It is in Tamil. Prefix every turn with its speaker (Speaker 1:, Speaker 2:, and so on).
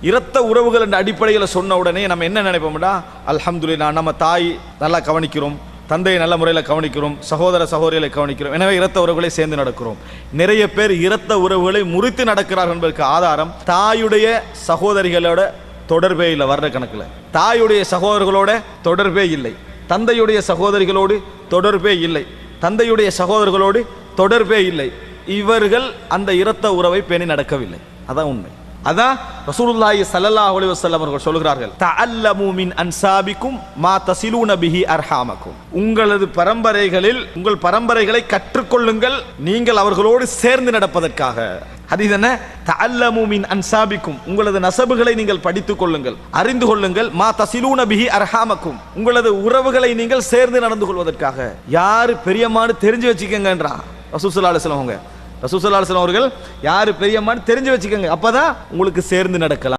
Speaker 1: இரத்த உறவுகள் என்ற அடிப்படையில் சொன்ன உடனே நம்ம என்ன நினைப்போம்டா? அல்ஹம்துல்லா நம்ம தாய் நல்லா கவனிக்கிறோம் தந்தையை நல்ல முறையில் கவனிக்கிறோம் சகோதர சகோதரிகளை கவனிக்கிறோம். எனவே இரத்த உறவுகளை சேர்ந்து நடக்கிறோம். நிறைய பேர் இரத்த உறவுகளை முறித்து நடக்கிறார்கள் என்பதற்கு ஆதாரம் தாயுடைய சகோதரிகளோட தொடர்பே இல்லை வர்ற கணக்கில். தாயுடைய சகோதரர்களோட தொடர்பே இல்லை. தந்தையுடைய சகோதரிகளோடு தொடர்பே இல்லை. தந்தையுடைய சகோதரர்களோடு தொடர்பே இல்லை. இவர்கள் அந்த இரத்த உறவை பேணி நடக்கவில்லை. அதான் உண்மை. அதான் ரசூலுல்லாஹி சல்லல்லாஹு அலைஹி வஸல்லம் அவர்கள் சொல்கிறார்கள் தஅல்லமு மின் அன்சாபிக்கும் மா தசிலூன பிஹி அர்ஹாமக்கும். உங்களது பரம்பரைகளில் உங்கள் பரம்பரைகளை கற்றுக்கொள்ளுங்கள் நீங்கள் அவர்களோடு சேர்ந்து நடப்பதற்காக. அது என்ன? தஅல்லமு மின் அன்சாபிக்கும். உங்களது நசபுகளை நீங்கள் படித்துக் கொள்ளுங்கள் அறிந்து கொள்ளுங்கள் மா தசிலூன பிஹி அர்ஹாமக்கும். உங்களது உறவுகளை நீங்கள் சேர்ந்து நடந்து கொள்வதற்காக. யார் பெரியம்மான்னு தெரிஞ்சு வச்சுக்கங்கன்றா. ரசூலுல்லாஹி அலைஹி வஸல்லம் அவங்க அவர்கள் யாரு பெரியம்மான்னு தெரிஞ்சு வச்சுக்கோங்க. அப்பதான் உங்களுக்கு சேர்ந்து நடக்கலாம்.